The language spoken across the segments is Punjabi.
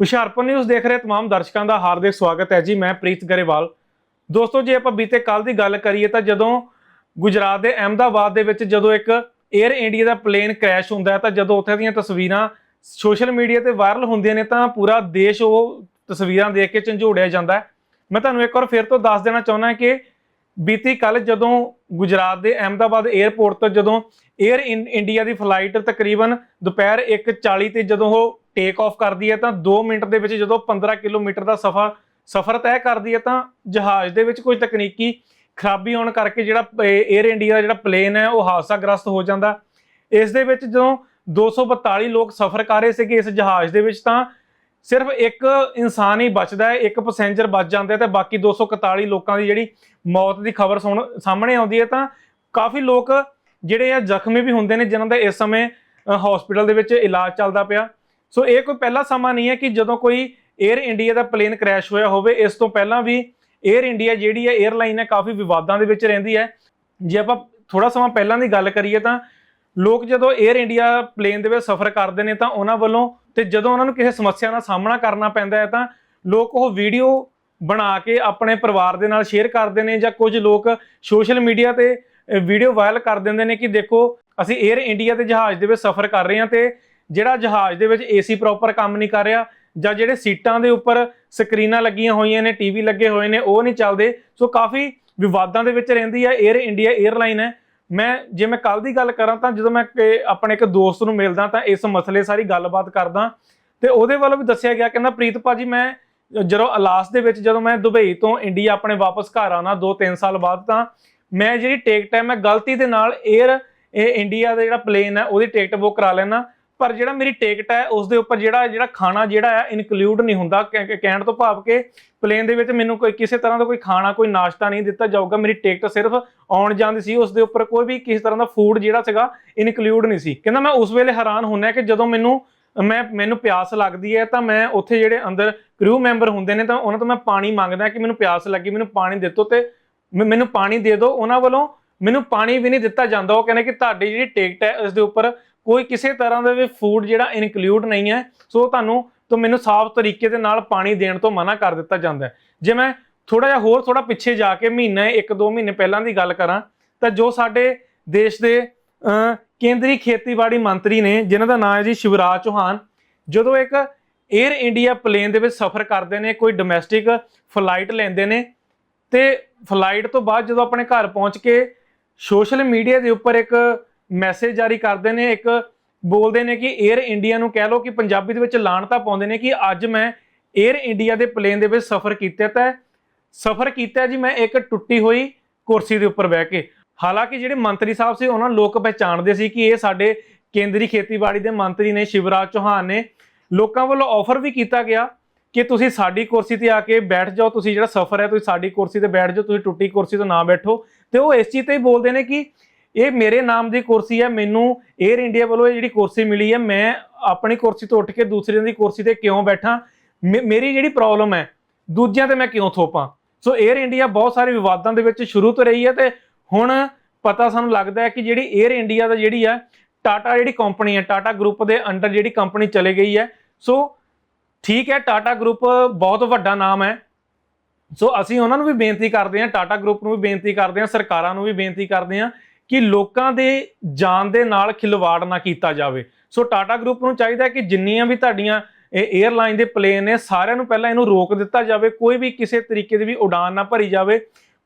ਹੁਸ਼ਿਆਰਪੁਰ ਨਿਊਜ਼ ਦੇਖ ਰਹੇ तमाम ਦਰਸ਼ਕਾਂ ਦਾ ਹਾਰਦਿਕ ਸਵਾਗਤ ਹੈ ਜੀ, ਮੈਂ ਪ੍ਰੀਤ ਗਰੇਵਾਲ। ਦੋਸਤੋ, ਜੇ ਆਪਾਂ ਬੀਤੇ ਕੱਲ ਦੀ ਗੱਲ ਕਰੀਏ ਤਾਂ ਜਦੋਂ ਗੁਜਰਾਤ ਦੇ ਅਹਿਮਦਾਬਾਦ ਦੇ ਵਿੱਚ ਜਦੋਂ ਇੱਕ 에ਅਰ ਇੰਡੀਆ ਦਾ ਪਲੇਨ ਕ੍ਰੈਸ਼ ਹੁੰਦਾ ਹੈ ਤਾਂ ਜਦੋਂ ਉੱਥੇ ਦੀਆਂ ਤਸਵੀਰਾਂ ਸੋਸ਼ਲ ਮੀਡੀਆ ਤੇ ਵਾਇਰਲ ਹੁੰਦੀਆਂ ਨੇ ਤਾਂ ਪੂਰਾ ਦੇਸ਼ ਉਹ ਤਸਵੀਰਾਂ ਦੇਖ ਕੇ ਝੰਜੋੜਿਆ ਜਾਂਦਾ ਹੈ। ਮੈਂ ਤੁਹਾਨੂੰ ਇੱਕ ਵਾਰ ਫਿਰ ਤੋਂ ਦੱਸ ਦੇਣਾ ਚਾਹੁੰਦਾ ਕਿ ਬੀਤੀ ਕੱਲ ਜਦੋਂ ਗੁਜਰਾਤ ਦੇ ਅਹਿਮਦਾਬਾਦ 에ਅਰਪੋਰਟ ਤੋਂ ਜਦੋਂ 에ਅਰ ਇੰਡੀਆ ਦੀ ਫਲਾਈਟ ਤਕਰੀਬਨ ਦੁਪਹਿਰ 1:40 ਤੇ ਜਦੋਂ ਉਹ ਟੇਕ ਆਫ ਕਰਦੀ ਹੈ ਤਾਂ 2 ਮਿੰਟ ਦੇ ਵਿੱਚ ਜਦੋਂ 15 ਕਿਲੋਮੀਟਰ ਦਾ ਸਫ਼ਰ ਸਫ਼ਰ ਤੈਅ ਕਰਦੀ ਹੈ ਤਾਂ ਜਹਾਜ਼ ਦੇ ਵਿੱਚ ਕੋਈ ਤਕਨੀਕੀ ਖਰਾਬੀ ਹੋਣ ਕਰਕੇ ਜਿਹੜਾ 에ਅਰ ਇੰਡੀਆ ਦਾ ਜਿਹੜਾ ਪਲੇਨ ਹੈ, ਉਹ ਹਾਦਸਾਗ੍ਰਸਤ ਹੋ ਜਾਂਦਾ। ਇਸ ਦੇ ਵਿੱਚ ਜਦੋਂ 242 ਲੋਕ ਸਫ਼ਰ ਕਰ ਰਹੇ ਸੀਗੇ ਇਸ ਜਹਾਜ਼ ਦੇ ਵਿੱਚ ਤਾਂ ਸਿਰਫ ਇੱਕ ਇਨਸਾਨ ਹੀ ਬਚਦਾ ਹੈ, ਇੱਕ ਪੈਸੇਂਜਰ ਬਚ ਜਾਂਦਾ ਹੈ ਤੇ ਬਾਕੀ 241 ਲੋਕਾਂ ਦੀ ਜਿਹੜੀ ਮੌਤ ਦੀ ਖਬਰ ਸਾਹਮਣੇ ਆਉਂਦੀ ਹੈ ਤਾਂ ਕਾਫੀ ਲੋਕ ਜਿਹੜੇ ਆ ਜ਼ਖਮੀ ਵੀ ਹੁੰਦੇ ਨੇ, ਜਿਨ੍ਹਾਂ ਦਾ ਇਸ ਸਮੇਂ ਹਸਪੀਟਲ ਦੇ ਵਿੱਚ ਇਲਾਜ ਚੱਲਦਾ ਪਿਆ। ਸੋ ਇਹ ਕੋਈ ਪਹਿਲਾ ਸਮਾਂ ਨਹੀਂ ਹੈ ਕਿ ਜਦੋਂ ਕੋਈ 에ਅਰ ਇੰਡੀਆ ਦਾ ਪਲੇਨ ਕ੍ਰੈਸ਼ ਹੋਇਆ ਹੋਵੇ, ਇਸ ਤੋਂ ਪਹਿਲਾਂ ਵੀ 에ਅਰ ਇੰਡੀਆ ਜਿਹੜੀ ਹੈ 에ਅਰਲਾਈਨ ਹੈ ਕਾਫੀ ਵਿਵਾਦਾਂ ਦੇ ਵਿੱਚ ਰਹਿੰਦੀ ਹੈ। ਜੇ ਆਪਾਂ ਥੋੜਾ ਸਮਾਂ ਪਹਿਲਾਂ ਦੀ ਗੱਲ ਕਰੀਏ ਤਾਂ ਲੋਕ ਜਦੋਂ 에ਅਰ ਇੰਡੀਆ ਪਲੇਨ ਦੇ ਵਿੱਚ ਸਫ਼ਰ ਕਰਦੇ ਨੇ ਤਾਂ ਉਹਨਾਂ ਵੱਲੋਂ ਤੇ ਜਦੋਂ ਉਹਨਾਂ ਨੂੰ ਕਿਸੇ ਸਮੱਸਿਆ ਦਾ ਸਾਹਮਣਾ ਕਰਨਾ ਪੈਂਦਾ ਹੈ ਤਾਂ ਲੋਕ ਉਹ ਵੀਡੀਓ ਬਣਾ ਕੇ ਆਪਣੇ ਪਰਿਵਾਰ ਦੇ ਨਾਲ ਸ਼ੇਅਰ ਕਰਦੇ ਨੇ ਜਾਂ ਕੁਝ ਲੋਕ ਸੋਸ਼ਲ ਮੀਡੀਆ ਤੇ ਵੀਡੀਓ ਵਾਇਰਲ ਕਰ ਦਿੰਦੇ ਨੇ ਕਿ ਦੇਖੋ, ਅਸੀਂ 에ਅਰ ਇੰਡੀਆ ਦੇ ਜਹਾਜ਼ ਦੇ ਵਿੱਚ ਸਫ਼ਰ ਕਰ ਰਹੇ ਹਾਂ ਤੇ ਜਿਹੜਾ ਜਹਾਜ਼ ਦੇ ਵਿੱਚ ਏਸੀ ਪ੍ਰੋਪਰ ਕੰਮ ਨਹੀਂ ਕਰ ਰਿਹਾ ਜਾਂ ਜਿਹੜੇ ਸੀਟਾਂ ਦੇ ਉੱਪਰ ਸਕਰੀਨਾਂ ਲੱਗੀਆਂ ਹੋਈਆਂ ਨੇ ਟੀਵੀ ਲੱਗੇ ਹੋਏ ਨੇ, ਉਹ ਨਹੀਂ ਚੱਲਦੇ। ਸੋ ਕਾਫੀ ਵਿਵਾਦਾਂ ਦੇ ਵਿੱਚ ਰਹਿੰਦੀ ਹੈ। 에ਅਰ ਇੰਡੀਆ 에ਅਰਲਾਈਨ ਹੈ। ਮੈਂ, ਜੇ ਮੈਂ ਕੱਲ ਦੀ ਗੱਲ ਕਰਾਂ ਤਾਂ ਜਦੋਂ ਮੈਂ ਆਪਣੇ ਇੱਕ ਦੋਸਤ ਨੂੰ ਮਿਲਦਾ ਤਾਂ ਇਸ ਮਸਲੇ ਸਾਰੀ ਗੱਲਬਾਤ ਕਰਦਾ। ਤੇ ਉਹਦੇ ਵੱਲੋਂ ਵੀ ਦੱਸਿਆ ਗਿਆ ਕਹਿੰਦਾ, ਪ੍ਰੀਤ ਭਾਜੀ, ਮੈਂ ਜਦੋਂ ਅਲਾਸ ਦੇ ਵਿੱਚ ਜਦੋਂ ਮੈਂ ਦੁਬਈ ਤੋਂ ਇੰਡੀਆ ਆਪਣੇ ਵਾਪਸ ਘਰ ਆਣਾ 2-3 ਸਾਲ ਬਾਅਦ ਤਾਂ ਮੈਂ ਜਿਹੜੀ ਟਿਕਟ ਹੈ, ਮੈਂ ਗਲਤੀ ਦੇ ਨਾਲ 에ਅਰ ਇਹ ਇੰਡੀਆ ਦਾ ਜਿਹੜਾ ਪਲੇਨ ਹੈ, ਉਹਦੀ ਟਿਕਟ ਬੁੱਕ ਕਰਾ ਲੈਣਾ ਪਰ ਜਿਹੜਾ ਮੇਰੀ ਟਿਕਟ ਹੈ, ਉਸ ਦੇ ਉੱਪਰ ਜਿਹੜਾ ਜਿਹੜਾ ਖਾਣਾ ਜਿਹੜਾ ਹੈ ਇਨਕਲੂਡ ਨਹੀਂ ਹੁੰਦਾ। ਕਹਿਣ ਤੋਂ ਭਾਵ ਕਿ ਪਲੇਨ ਦੇ ਵਿੱਚ ਮੈਨੂੰ ਕੋਈ ਕਿਸੇ ਤਰ੍ਹਾਂ ਦਾ ਕੋਈ ਖਾਣਾ, ਕੋਈ ਨਾਸ਼ਤਾ ਨਹੀਂ ਦਿੱਤਾ ਜਾਊਗਾ। ਮੇਰੀ ਟਿਕਟ ਸਿਰਫ ਆਉਣ ਜਾਂਦੀ ਸੀ। ਉਸ ਦੇ ਉੱਪਰ ਕੋਈ ਵੀ ਕਿਸੇ ਤਰ੍ਹਾਂ ਦਾ ਫੂਡ ਜਿਹੜਾ ਸੀਗਾ ਇਨਕਲੂਡ ਨਹੀਂ ਸੀ। ਕਹਿੰਦਾ, ਮੈਂ ਉਸ ਵੇਲੇ ਹੈਰਾਨ ਹੁੰਨਾ ਕਿ ਜਦੋਂ ਮੈਨੂੰ ਮੈਂ ਮੈਨੂੰ ਪਿਆਸ ਲੱਗਦੀ ਹੈ, ਤਾਂ ਮੈਂ ਉੱਥੇ ਜਿਹੜੇ ਅੰਦਰ ਕਰੂ ਮੈਂਬਰ ਹੁੰਦੇ ਨੇ, ਤਾਂ ਉਹਨਾਂ ਤੋਂ ਮੈਂ ਪਾਣੀ ਮੰਗਦਾ ਕਿ ਮੈਨੂੰ ਪਿਆਸ ਲੱਗੀ, ਮੈਨੂੰ ਪਾਣੀ ਦੇ ਦਿਓ ਤੇ ਮੈਨੂੰ ਪਾਣੀ ਦੇ ਦਿਓ। ਉਹਨਾਂ ਵੱਲੋਂ ਮੈਨੂੰ ਪਾਣੀ ਵੀ ਨਹੀਂ ਦਿੱਤਾ ਜਾਂਦਾ। ਉਹ ਕਹਿੰਦੇ ਕਿ ਤੁਹਾਡੀ ਜਿਹੜੀ ਟਿਕਟ ਹੈ, ਇਸ ਦੇ ਉੱਪਰ ਕੋਈ ਕਿਸੇ ਤਰ੍ਹਾਂ ਦਾ ਵੀ ਫੂਡ ਜਿਹੜਾ ਇਨਕਲੂਡ ਨਹੀਂ ਹੈ, ਸੋ ਤੁਹਾਨੂੰ ਤੋਂ ਮੈਨੂੰ ਸਾਫ਼ ਤਰੀਕੇ ਦੇ ਨਾਲ ਪਾਣੀ ਦੇਣ ਤੋਂ ਮਨਾ ਕਰ ਦਿੱਤਾ ਜਾਂਦਾ ਹੈ। ਜੇ ਮੈਂ ਥੋੜਾ ਜਿਹਾ ਹੋਰ ਥੋੜਾ ਪਿੱਛੇ ਜਾ ਕੇ ਮਹੀਨਾ 1-2 ਮਹੀਨੇ ਪਹਿਲਾਂ ਦੀ ਗੱਲ ਕਰਾਂ, ਤਾਂ ਜੋ ਸਾਡੇ ਦੇਸ਼ ਦੇ ਕੇਂਦਰੀ ਖੇਤੀਬਾੜੀ ਮੰਤਰੀ ਨੇ, ਜਿਨ੍ਹਾਂ ਦਾ ਨਾਮ ਹੈ ਜੀ ਸ਼ਿਵਰਾਜ ਚੌਹਾਨ, ਜਦੋਂ ਇੱਕ 에ਅਰ ਇੰਡੀਆ ਪਲੇਨ ਦੇ ਵਿੱਚ ਸਫ਼ਰ ਕਰਦੇ ਨੇ, ਕੋਈ ਡੋਮੈਸਟਿਕ ਫਲਾਈਟ ਲੈਂਦੇ ਨੇ, ਤੇ ਫਲਾਈਟ ਤੋਂ ਬਾਅਦ ਜਦੋਂ ਆਪਣੇ ਘਰ ਪਹੁੰਚ ਕੇ ਸੋਸ਼ਲ ਮੀਡੀਆ ਦੇ ਉੱਪਰ ਇੱਕ ਮੈਸੇਜ ਜਾਰੀ ਕਰਦੇ ਨੇ, ਇੱਕ ਬੋਲਦੇ ਨੇ ਕਿ 에ਅਰ ਇੰਡੀਆ ਨੂੰ ਕਹਿ ਲਓ ਕਿ ਪੰਜਾਬੀ ਦੇ ਵਿੱਚ ਲਾਣਤਾ ਪਾਉਂਦੇ ਨੇ ਕਿ ਅੱਜ ਮੈਂ 에ਅਰ ਇੰਡੀਆ ਦੇ ਪਲੇਨ ਦੇ ਵਿੱਚ ਸਫ਼ਰ ਕੀਤਾ ਤਾਂ ਸਫ਼ਰ ਕੀਤਾ ਜੀ, ਮੈਂ ਇੱਕ ਟੁੱਟੀ ਹੋਈ ਕੁਰਸੀ ਦੇ ਉੱਪਰ ਬਹਿ ਕੇ। ਹਾਲਾਂਕਿ ਜਿਹੜੇ ਮੰਤਰੀ ਸਾਹਿਬ ਸੀ, ਉਹਨਾਂ ਲੋਕ ਪਹਿਚਾਣਦੇ ਸੀ ਕਿ ਇਹ ਸਾਡੇ ਕੇਂਦਰੀ ਖੇਤੀਬਾੜੀ ਦੇ ਮੰਤਰੀ ਨੇ, ਸ਼ਿਵਰਾਜ ਚੌਹਾਨ ਨੇ। ਲੋਕਾਂ ਵੱਲੋਂ ਆਫਰ ਵੀ ਕੀਤਾ ਗਿਆ ਕਿ ਤੁਸੀਂ ਸਾਡੀ ਕੁਰਸੀ ਤੇ ਆ ਕੇ ਬੈਠ ਜਾਓ, ਤੁਸੀਂ ਜਿਹੜਾ ਸਫ਼ਰ ਹੈ, ਤੁਸੀਂ ਸਾਡੀ ਕੁਰਸੀ ਤੇ ਬੈਠ ਜਾਓ, ਤੁਸੀਂ ਟੁੱਟੀ ਕੁਰਸੀ ਤੋਂ ਨਾ ਬੈਠੋ। ਤੇ ਉਹ ਇਸ ਚੀਜ਼ ਤੇ ਹੀ ਬੋਲਦੇ ਨੇ ਕਿ ਇਹ ਮੇਰੇ ਨਾਮ ਦੀ ਕੁਰਸੀ ਹੈ, ਮੈਨੂੰ 에ਅਰ ਇੰਡੀਆ ਵੱਲੋਂ ਇਹ ਜਿਹੜੀ ਕੁਰਸੀ ਮਿਲੀ ਹੈ, ਮੈਂ ਆਪਣੀ ਕੁਰਸੀ ਤੋਂ ਉੱਠ ਕੇ ਦੂਸਰਿਆਂ ਦੀ ਕੁਰਸੀ ਤੇ ਕਿਉਂ ਬੈਠਾਂ? ਮੇਰੀ ਜਿਹੜੀ ਪ੍ਰੋਬਲਮ ਹੈ, ਦੂਜਿਆਂ ਤੇ ਮੈਂ ਕਿਉਂ ਥੋਪਾਂ? ਸੋ 에ਅਰ ਇੰਡੀਆ ਬਹੁਤ ਸਾਰੇ ਵਿਵਾਦਾਂ ਦੇ ਵਿੱਚ ਸ਼ੁਰੂ ਤੋਂ ਰਹੀ ਹੈ ਤੇ ਹੁਣ ਪਤਾ ਸਾਨੂੰ ਲੱਗਦਾ ਹੈ ਕਿ ਜਿਹੜੀ 에ਅਰ ਇੰਡੀਆ ਦਾ ਜਿਹੜੀ ਹੈ ਟਾਟਾ ਜਿਹੜੀ ਕੰਪਨੀ ਹੈ ਟਾਟਾ ਗਰੁੱਪ ਦੇ ਅੰਡਰ ਜਿਹੜੀ ਕੰਪਨੀ ਚਲੇ ਗਈ ਹੈ। ਸੋ ਠੀਕ ਹੈ ਟਾਟਾ ਗਰੁੱਪ ਬਹੁਤ ਵੱਡਾ ਨਾਮ ਹੈ। ਸੋ ਅਸੀਂ ਉਹਨਾਂ ਨੂੰ ਵੀ ਬੇਨਤੀ ਕਰਦੇ ਹਾਂ ਟਾਟਾ ਗਰੁੱਪ ਨੂੰ ਵੀ ਬੇਨਤੀ ਕਰਦੇ ਹਾਂ, ਸਰਕਾਰਾਂ ਨੂੰ ਵੀ ਬੇਨਤੀ ਕਰਦੇ ਹਾਂ ਕਿ ਲੋਕਾਂ ਦੇ ਜਾਨ ਦੇ ਨਾਲ ਖਿਲਵਾੜ ਨਾ ਕੀਤਾ ਜਾਵੇ। ਸੋ ਟਾਟਾ ਗਰੁੱਪ ਨੂੰ ਚਾਹੀਦਾ ਕਿ ਜਿੰਨੀਆਂ ਵੀ ਤੁਹਾਡੀਆਂ ਇਹ 에ਅਰਲਾਈਨ ਦੇ ਪਲੇਨ ਨੇ, ਸਾਰਿਆਂ ਨੂੰ ਪਹਿਲਾਂ ਇਹਨੂੰ ਰੋਕ ਦਿੱਤਾ ਜਾਵੇ, ਕੋਈ ਵੀ ਕਿਸੇ ਤਰੀਕੇ ਦੀ ਵੀ ਉਡਾਨ ਨਾ ਭਰੀ ਜਾਵੇ।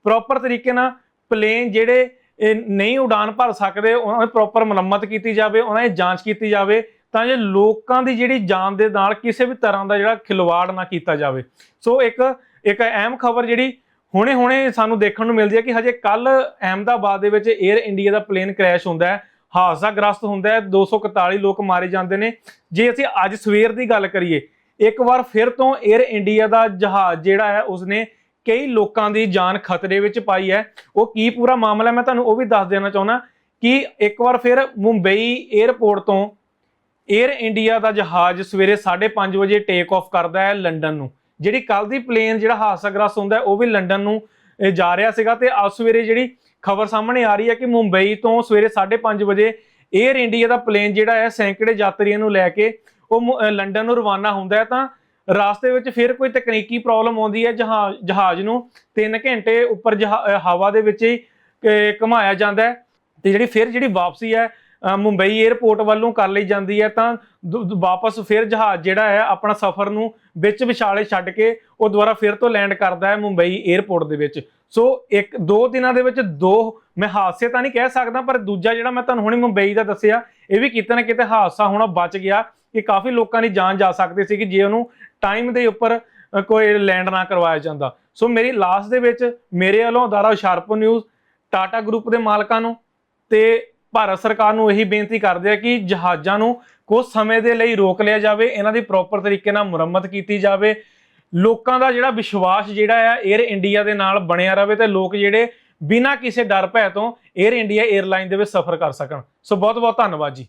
ਪ੍ਰੋਪਰ ਤਰੀਕੇ ਨਾਲ ਪਲੇਨ ਜਿਹੜੇ ਨਹੀਂ ਉਡਾਨ ਭਰ ਸਕਦੇ, ਉਹਨਾਂ ਦੀ ਪ੍ਰੋਪਰ ਮੁਰੰਮਤ ਕੀਤੀ ਜਾਵੇ, ਉਹਨਾਂ ਦੀ ਜਾਂਚ ਕੀਤੀ ਜਾਵੇ, ਤਾਂ ਜੇ ਲੋਕਾਂ ਦੀ ਜਿਹੜੀ ਜਾਨ ਦੇ ਨਾਲ ਕਿਸੇ ਵੀ ਤਰ੍ਹਾਂ ਦਾ ਜਿਹੜਾ ਖਿਲਵਾੜ ਨਾ ਕੀਤਾ ਜਾਵੇ। ਸੋ ਇੱਕ ਇੱਕ ਅਹਿਮ ਖਬਰ ਜਿਹੜੀ ਹੁਣੇ-ਹੁਣੇ ਸਾਨੂੰ ਦੇਖਣ ਨੂੰ ਮਿਲਦੀ ਹੈ ਕਿ ਹਜੇ ਕੱਲ ਅਹਮਦਾਬਾਦ ਦੇ ਵਿੱਚ 에ਅਰ ਇੰਡੀਆ ਦਾ ਪਲੇਨ ਕ੍ਰੈਸ਼ ਹੁੰਦਾ ਹੈ। ਹਾਦਸਾ ਗ੍ਰਸਤ ਹੁੰਦਾ ਹੈ। 241 ਲੋਕ ਮਾਰੇ ਜਾਂਦੇ ਨੇ। ਜੇ ਅਸੀਂ ਅੱਜ ਸਵੇਰ ਦੀ ਗੱਲ ਕਰੀਏ, ਇੱਕ ਵਾਰ ਫਿਰ ਤੋਂ 에ਅਰ ਇੰਡੀਆ ਦਾ ਜਹਾਜ਼ ਜਿਹੜਾ ਹੈ, ਉਸਨੇ ਕਈ ਲੋਕਾਂ ਦੀ ਜਾਨ ਖਤਰੇ ਵਿੱਚ ਪਾਈ ਹੈ। ਉਹ ਕੀ ਪੂਰਾ ਮਾਮਲਾ ਮੈਂ ਤੁਹਾਨੂੰ ਉਹ ਵੀ ਦੱਸ ਦੇਣਾ ਚਾਹੁੰਦਾ ਕਿ ਇੱਕ ਵਾਰ ਫਿਰ ਮੁੰਬਈ 에ਅਰਪੋਰਟ ਤੋਂ 에ਅਰ ਇੰਡੀਆ ਦਾ ਜਹਾਜ਼ ਸਵੇਰੇ 5:30 ਵਜੇ ਟੇਕ ਆਫ ਕਰਦਾ ਹੈ ਲੰਡਨ ਨੂੰ। ਜਿਹੜੀ ਕੱਲ ਦੀ ਪਲੇਨ ਜਿਹੜਾ ਹਾਦਸਾਗ੍ਰਸਤ ਹੁੰਦਾ ਉਹ ਵੀ ਲੰਡਨ ਨੂੰ ਜਾ ਰਿਹਾ ਸੀਗਾ ਤੇ ਅੱਜ ਸਵੇਰੇ ਜਿਹੜੀ ਖਬਰ ਸਾਹਮਣੇ ਆ ਰਹੀ ਹੈ ਕਿ ਮੁੰਬਈ ਤੋਂ ਸਵੇਰੇ 5:30 ਵਜੇ 에ਅਰ ਇੰਡੀਆ ਦਾ ਪਲੇਨ ਜਿਹੜਾ ਹੈ, ਸੈਂਕੜੇ ਯਾਤਰੀਆਂ ਨੂੰ ਲੈ ਕੇ ਉਹ ਲੰਡਨ ਨੂੰ ਰਵਾਨਾ ਹੁੰਦਾ ਹੈ। ਤਾਂ ਰਾਸਤੇ ਵਿੱਚ ਫਿਰ ਕੋਈ ਤਕਨੀਕੀ ਪ੍ਰੋਬਲਮ ਆਉਂਦੀ ਹੈ ਜਹਾਜ਼ ਜਹਾਜ਼ ਨੂੰ 3 ਘੰਟੇ ਉੱਪਰ ਜਹਾ- ਹਵਾ ਦੇ ਵਿੱਚ ਹੀ, ਅਹ ਜਾਂਦਾ ਹੈ ਤੇ ਜਿਹੜੀ ਫਿਰ ਜਿਹੜੀ ਵਾਪਸੀ ਹੈ ਮੁੰਬਈ 에ਅਰਪੋਰਟ ਵੱਲੋਂ ਕਰ ਲਈ ਜਾਂਦੀ ਹੈ, ਤਾਂ ਦੁ- ਵਾਪਸ ਫਿਰ ਜਹਾਜ਼ ਜਿਹੜਾ ਹੈ, ਆਪਣਾ ਸਫ਼ਰ ਨੂੰ ਵਿੱਚ ਵਿਚਾਲੇ ਛੱਡ ਕੇ ਉਹ ਦੁਬਾਰਾ ਫਿਰ ਤੋਂ ਲੈਂਡ ਕਰਦਾ ਹੈ ਮੁੰਬਈ 에ਅਰਪੋਰਟ ਦੇ ਵਿੱਚ। ਸੋ ਇੱਕ, ਦੋ ਦਿਨਾਂ ਦੇ ਵਿੱਚ ਦੋ, ਮੈਂ ਹਾਦਸੇ ਤਾਂ ਨਹੀਂ ਕਹਿ ਸਕਦਾ, ਪਰ ਦੂਜਾ ਜਿਹੜਾ ਮੈਂ ਤੁਹਾਨੂੰ ਹੁਣੇ ਮੁੰਬਈ ਦਾ ਦੱਸਿਆ, ਇਹ ਵੀ ਕਿਤੇ ਨਾ ਕਿਤੇ ਹਾਦਸਾ ਹੋਣਾ ਬਚ ਗਿਆ ਕਿ ਕਾਫੀ ਲੋਕਾਂ ਦੀ ਜਾਨ ਜਾ ਸਕਦੀ ਸੀ ਕਿ ਜੇ ਉਹਨੂੰ ਟਾਈਮ ਦੇ ਉੱਪਰ ਕੋਈ ਲੈਂਡ ਨਾ ਕਰਵਾਇਆ ਜਾਂਦਾ। ਸੋ ਮੇਰੀ ਲਾਸਟ ਦੇ ਵਿੱਚ ਮੇਰੇ ਵੱਲੋਂ ਅਦਾਰਾ ਹੁਸ਼ਿਆਰਪੁਰ ਨਿਊਜ਼ ਟਾਟਾ ਗਰੁੱਪ ਦੇ ਮਾਲਕਾਂ ਨੂੰ ਤੇ ਭਾਰਤ ਸਰਕਾਰ ਨੂੰ ਇਹੀ ਬੇਨਤੀ ਕਰਦੇ ਆ ਕਿ ਜਹਾਜ਼ਾਂ ਨੂੰ ਕੁਝ ਸਮੇਂ ਦੇ ਲਈ ਰੋਕ ਲਿਆ ਜਾਵੇ, ਇਹਨਾਂ ਦੀ ਪ੍ਰੋਪਰ ਤਰੀਕੇ ਨਾਲ ਮੁਰੰਮਤ ਕੀਤੀ ਜਾਵੇ। ਲੋਕਾਂ ਦਾ ਜਿਹੜਾ ਵਿਸ਼ਵਾਸ ਜਿਹੜਾ ਆ 에ਅਰ ਇੰਡੀਆ ਦੇ ਨਾਲ ਬਣਿਆ ਰਹੇ ਤੇ ਲੋਕ ਜਿਹੜੇ ਬਿਨਾਂ ਕਿਸੇ ਡਰ ਭੈ ਤੋਂ 에ਅਰ ਇੰਡੀਆ 에ਅਰਲਾਈਨ ਦੇ ਵਿੱਚ ਸਫ਼ਰ ਕਰ ਸਕਣ। ਸੋ ਬਹੁਤ ਬਹੁਤ ਧੰਨਵਾਦ ਜੀ।